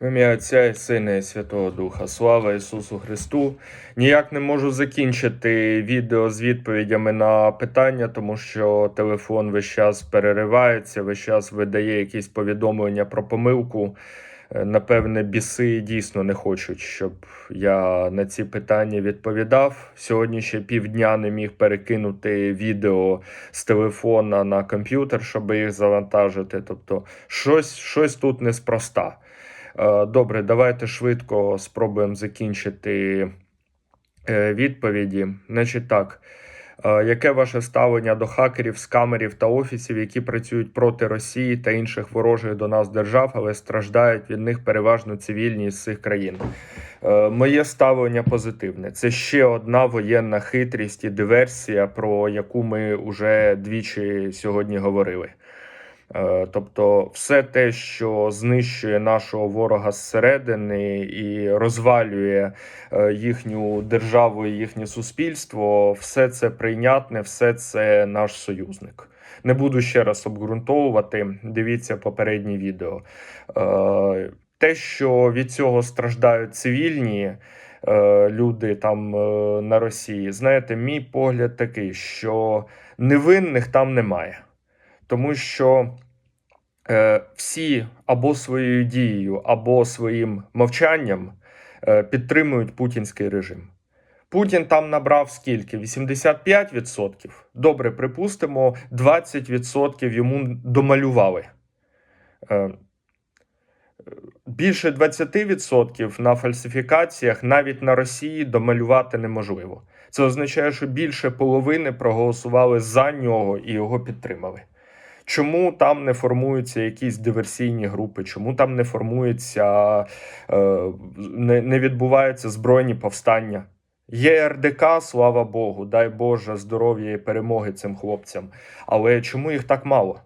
В ім'я Отця і Сина і Святого Духа. Слава Ісусу Христу. Ніяк не можу закінчити відео з відповідями на питання, тому що телефон весь час переривається, весь час видає якісь повідомлення про помилку. Е, Напевне, біси дійсно не хочуть, щоб я на ці питання відповідав. Сьогодні ще півдня не міг перекинути відео з телефона на комп'ютер, щоб їх завантажити. Тобто, щось, щось тут неспроста. Е, Добре, давайте швидко спробуємо закінчити е, відповіді. Значить так. Е, Яке ваше ставлення до хакерів, скамерів та офісів, які працюють проти Росії та інших ворожих до нас держав, але страждають від них переважно цивільні з цих країн? Моє ставлення позитивне. Це ще одна воєнна хитрість і диверсія, про яку ми вже двічі сьогодні говорили. Е, Тобто, все те, що знищує нашого ворога зсередини і розвалює е, їхню державу і їхнє суспільство, все це прийнятне, все це наш союзник. Не буду ще раз обґрунтовувати. Дивіться попереднє відео. Е, Те, що від цього страждають цивільні люди там на Росії, знаєте, мій погляд такий, що невинних там немає тому що е, всі або своєю дією, або своїм мовчанням е, підтримують путінський режим. Путін там набрав скільки? 85%? Добре, припустимо, 20% йому домалювали. Е, Більше 20% на фальсифікаціях навіть на Росії домалювати неможливо. Це означає, що більше половини проголосували за нього і його підтримали. Чому там не формуються якісь диверсійні групи? Чому там не формуються, е, не, не відбуваються збройні повстання? Є РДК, слава Богу, дай Боже здоров'я і перемоги цим хлопцям. Але чому їх так мало?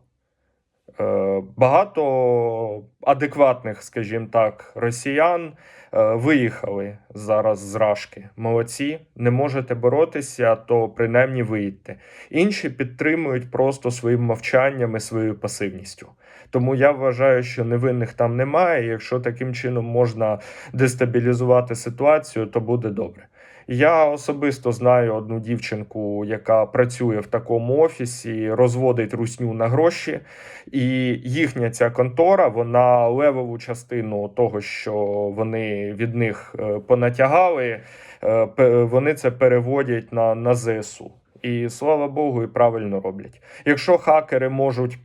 Е, Багато адекватних, скажімо так, росіян виїхали зараз з Рашки. Молодці, не можете боротися, то принаймні виїдьте. Інші підтримують просто своїм мовчанням і своєю пасивністю. Тому я вважаю, що невинних там немає. Якщо таким чином можна дестабілізувати ситуацію, то буде добре. Я особисто знаю одну дівчинку, яка працює в такому офісі, розводить русню на гроші, і їхня ця контора, вона левову частину того, що вони від них е, понатягали, е, вони це переводять на, на ЗСУ. І слава Богу, і правильно роблять. Якщо хакери можуть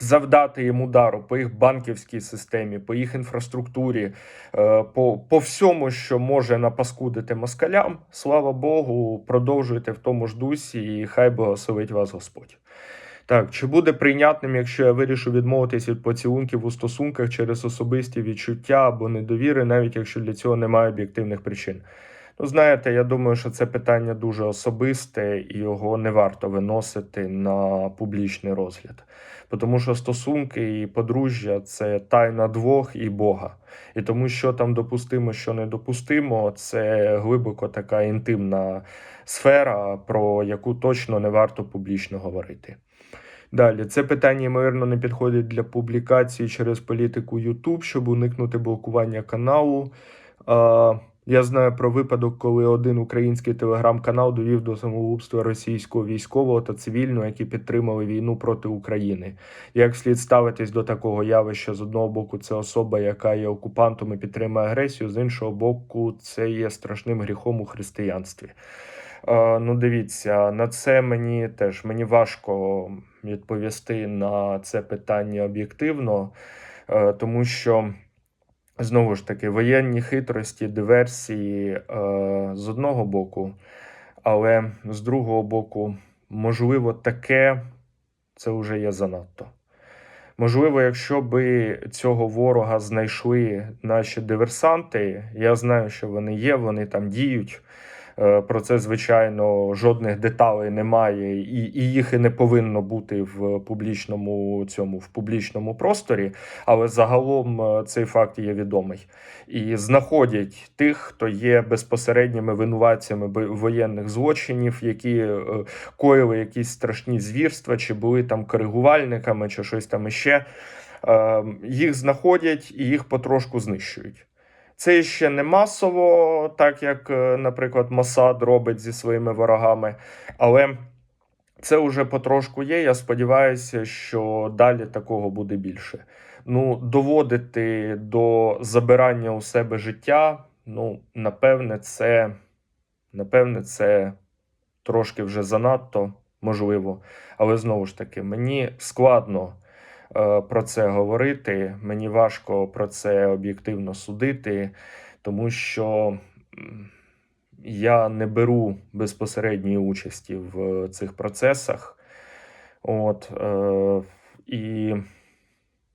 завдати їм удару по їх банківській системі, по їх інфраструктурі, е, по, по всьому, що може напаскудити москалям, слава Богу, продовжуйте в тому ж дусі, і хай благословить вас Господь. Так, чи буде прийнятним, якщо я вирішу відмовитись від поцілунків у стосунках через особисті відчуття або недовіри, навіть якщо для цього немає об'єктивних причин? Ну, знаєте, я думаю, що це питання дуже особисте і його не варто виносити на публічний розгляд. Тому що стосунки і подружжя це тайна двох і Бога. І тому, що там допустимо, що не допустимо, це глибоко така інтимна сфера, про яку точно не варто публічно говорити. Далі, це питання, ймовірно, не підходить для публікації через політику YouTube, щоб уникнути блокування каналу. Я знаю про випадок, коли один український телеграм-канал довів до самогубства російського військового та цивільного, які підтримали війну проти України. Як слід ставитись до такого явища? З одного боку, це особа, яка є окупантом і підтримує агресію, з іншого боку, це є страшним гріхом у християнстві. Е, ну, дивіться, на це мені теж мені важко відповісти на це питання об'єктивно, е, тому що. Знову ж таки, воєнні хитрості, диверсії е, з одного боку, але з другого боку, можливо, таке це вже є занадто. Можливо, якщо би цього ворога знайшли наші диверсанти, я знаю, що вони є, вони там діють. Е, Про це, звичайно, жодних деталей немає, і, і їх і не повинно бути в публічному цьому в публічному просторі. Але загалом е, цей факт є відомий і знаходять тих, хто є безпосередніми винуватцями воєнних злочинів, які е, коїли якісь страшні звірства, чи були там коригувальниками, чи щось там іще. е, їх знаходять і їх потрошку знищують. Це ще не масово, так як, е, наприклад, Мосад робить зі своїми ворогами, але це вже потрошку є. Я сподіваюся, що далі такого буде більше. Ну, доводити до забирання у себе життя, ну, напевне, це, напевне, це трошки вже занадто можливо. Але знову ж таки, мені складно про це говорити, мені важко про це об'єктивно судити, тому що я не беру безпосередньої участі в цих процесах. От, е, і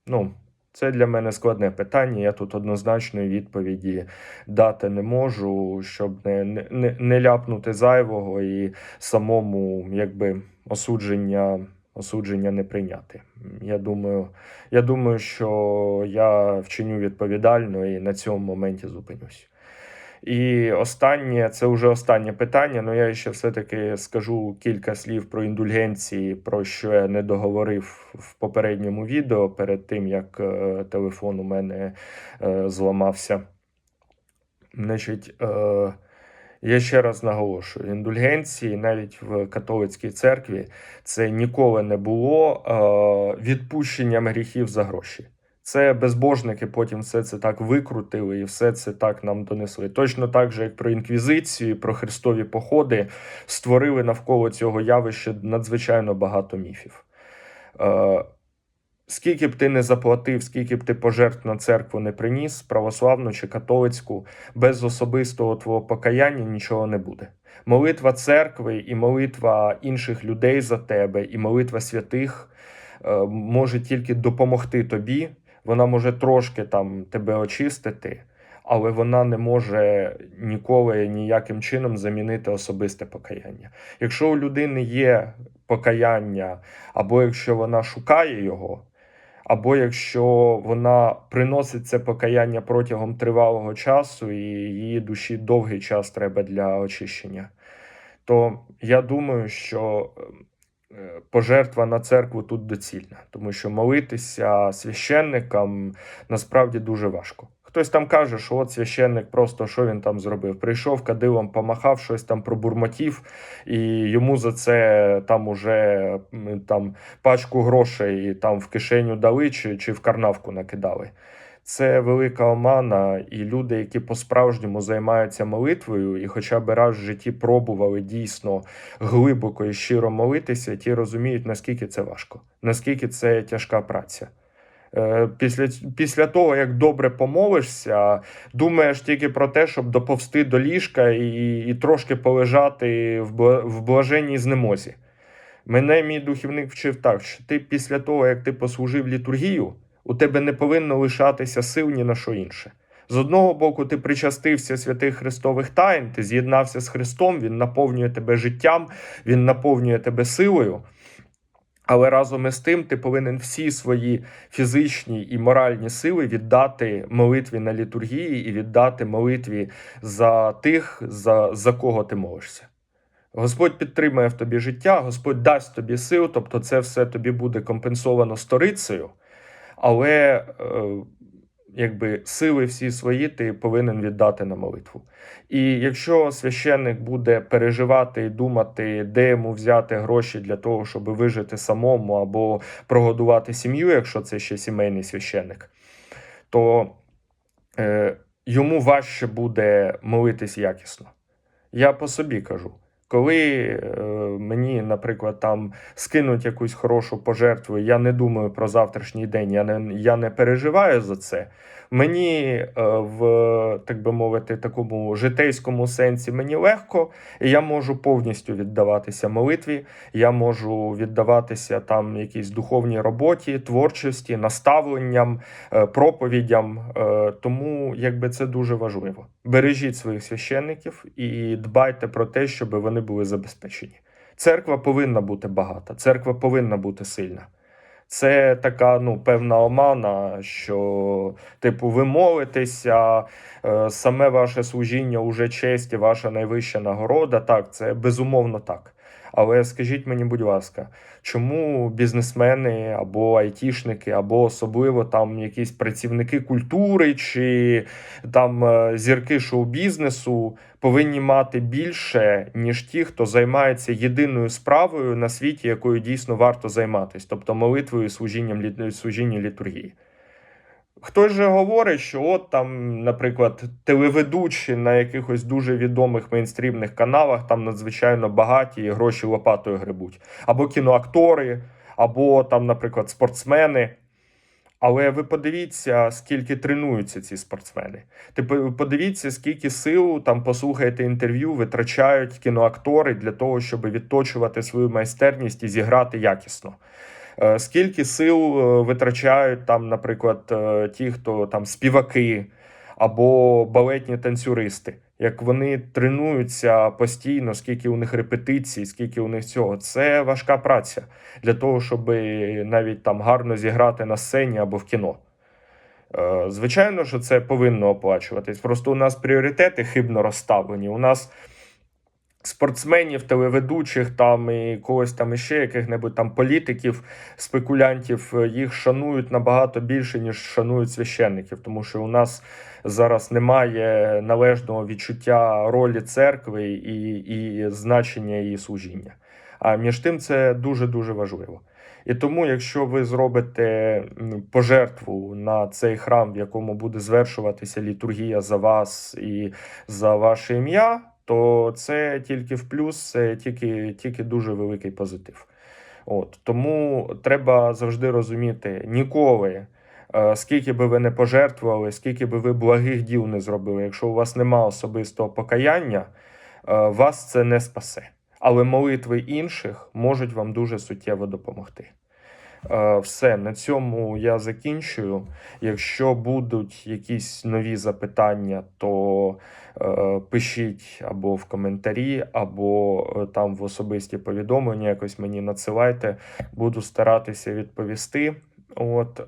ну, це для мене складне питання. Я тут однозначної відповіді дати не можу, щоб не, не, не- не ляпнути зайвого і самому якби осудження, осудження не прийняти. Я думаю, я думаю, що я вчиню відповідально і на цьому моменті зупинюсь. І останнє, це вже останнє питання. але я ще все-таки скажу кілька слів про індульгенції, про що я не договорив в попередньому відео перед тим, як е, телефон у мене е, зламався. Значить, е, я ще раз наголошую: індульгенції навіть в католицькій церкві це ніколи не було е, відпущенням гріхів за гроші. Це безбожники потім все це так викрутили і все це так нам донесли. Точно так же, як про інквізицію, про хрестові походи, створили навколо цього явища надзвичайно багато міфів. Скільки б ти не заплатив, скільки б ти пожертв на церкву не приніс, православну чи католицьку, без особистого твого покаяння нічого не буде. Молитва церкви і молитва інших людей за тебе, і молитва святих е, може тільки допомогти тобі. Вона може трошки там тебе очистити, але вона не може ніколи ніяким чином замінити особисте покаяння. Якщо у людини є покаяння, або якщо вона шукає його, або якщо вона приносить це покаяння протягом тривалого часу, і її душі довгий час треба для очищення, то я думаю, що е, пожертва на церкву тут доцільна, тому що молитися священникам насправді дуже важко. Хтось там каже, що от священник просто що він там зробив? Прийшов, кадилом помахав, щось там пробурмотів, і йому за це там уже там пачку грошей там в кишеню дали чи, чи в карнавку накидали. Це велика омана, і люди, які по-справжньому займаються молитвою, і хоча б раз в житті пробували дійсно глибоко і щиро молитися, ті розуміють, наскільки це важко, наскільки це тяжка праця. Е, Після, після того, як добре помолишся, думаєш тільки про те, щоб доповсти до ліжка і, і трошки полежати в блаженній знемозі. Мене мій духівник вчив так, що ти після того, як ти послужив літургію, у тебе не повинно лишатися сил ні на що інше. З одного боку, ти причастився святих Христових тайн, ти з'єднався з Христом, Він наповнює тебе життям, Він наповнює тебе силою. Але разом із тим ти повинен всі свої фізичні і моральні сили віддати молитві на літургії і віддати молитві за тих, за, за кого ти молишся. Господь підтримає в тобі життя, Господь дасть тобі сил, тобто це все тобі буде компенсовано сторицею, але е, якби сили всі свої ти повинен віддати на молитву. І якщо священник буде переживати і думати, де йому взяти гроші для того, щоб вижити самому або прогодувати сім'ю, якщо це ще сімейний священник, то е, йому важче буде молитись якісно. Я по собі кажу. Коли е, мені, наприклад, там скинуть якусь хорошу пожертву, я не думаю про завтрашній день, я не, я не переживаю за це. Мені е, в так би мовити, такому житейському сенсі мені легко, і я можу повністю віддаватися молитві, я можу віддаватися там якійсь духовній роботі, творчості, наставленням, е, проповідям. Тому якби це дуже важливо. Бережіть своїх священників і дбайте про те, щоб вони були забезпечені. Церква повинна бути багата, церква повинна бути сильна. Це така ну, певна омана, що, типу, ви молитеся, е, саме ваше служіння уже честь і ваша найвища нагорода. Так, це безумовно так. Але скажіть мені, будь ласка, чому бізнесмени або айтішники, або особливо там якісь працівники культури чи там е, зірки шоу-бізнесу повинні мати більше, ніж ті, хто займається єдиною справою на світі, якою дійсно варто займатися, тобто молитвою служінням служінню літургії? Хтось же говорить, що от там, наприклад, телеведучі на якихось дуже відомих мейнстрімних каналах там надзвичайно багаті і гроші лопатою грибуть, або кіноактори, або там, наприклад, спортсмени. Але ви подивіться, скільки тренуються ці спортсмени. Типу, подивіться, скільки сил там послухайте інтерв'ю, витрачають кіноактори для того, щоб відточувати свою майстерність і зіграти якісно. Е, Скільки сил е, витрачають там, наприклад, е, ті, хто там співаки або балетні танцюристи, як вони тренуються постійно, скільки у них репетицій, скільки у них цього. Це важка праця для того, щоб навіть там гарно зіграти на сцені або в кіно. Звичайно, що це повинно оплачуватись. Просто у нас пріоритети хибно розставлені. У нас спортсменів, телеведучих там і когось там іще, яких-небудь там політиків, спекулянтів, е, їх шанують набагато більше, ніж шанують священників, тому що у нас зараз немає належного відчуття ролі церкви і, і значення її служіння. А між тим це дуже дуже важливо. І тому, якщо ви зробите пожертву на цей храм, в якому буде звершуватися літургія за вас і за ваше ім'я, то це тільки в плюс, це тільки, тільки дуже великий позитив. От тому треба завжди розуміти ніколи. е, Скільки би ви не пожертвували, скільки би ви благих діл не зробили, якщо у вас нема особистого покаяння, е, вас це не спасе. Але молитви інших можуть вам дуже суттєво допомогти. Е, Все, на цьому я закінчую. Якщо будуть якісь нові запитання, то е, пишіть або в коментарі, або е, там в особисті повідомлення якось мені надсилайте. Буду старатися відповісти. От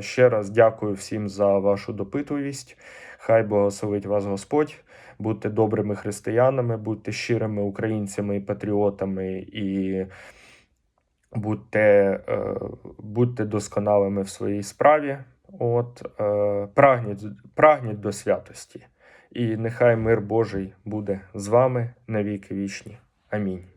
ще раз дякую всім за вашу допитливість. Хай благословить вас Господь. Будьте добрими християнами, будьте щирими українцями і патріотами, і будьте, е, будьте досконалими в своїй справі. От, е, прагніть, прагніть до святості. І нехай мир Божий буде з вами на віки вічні. Амінь.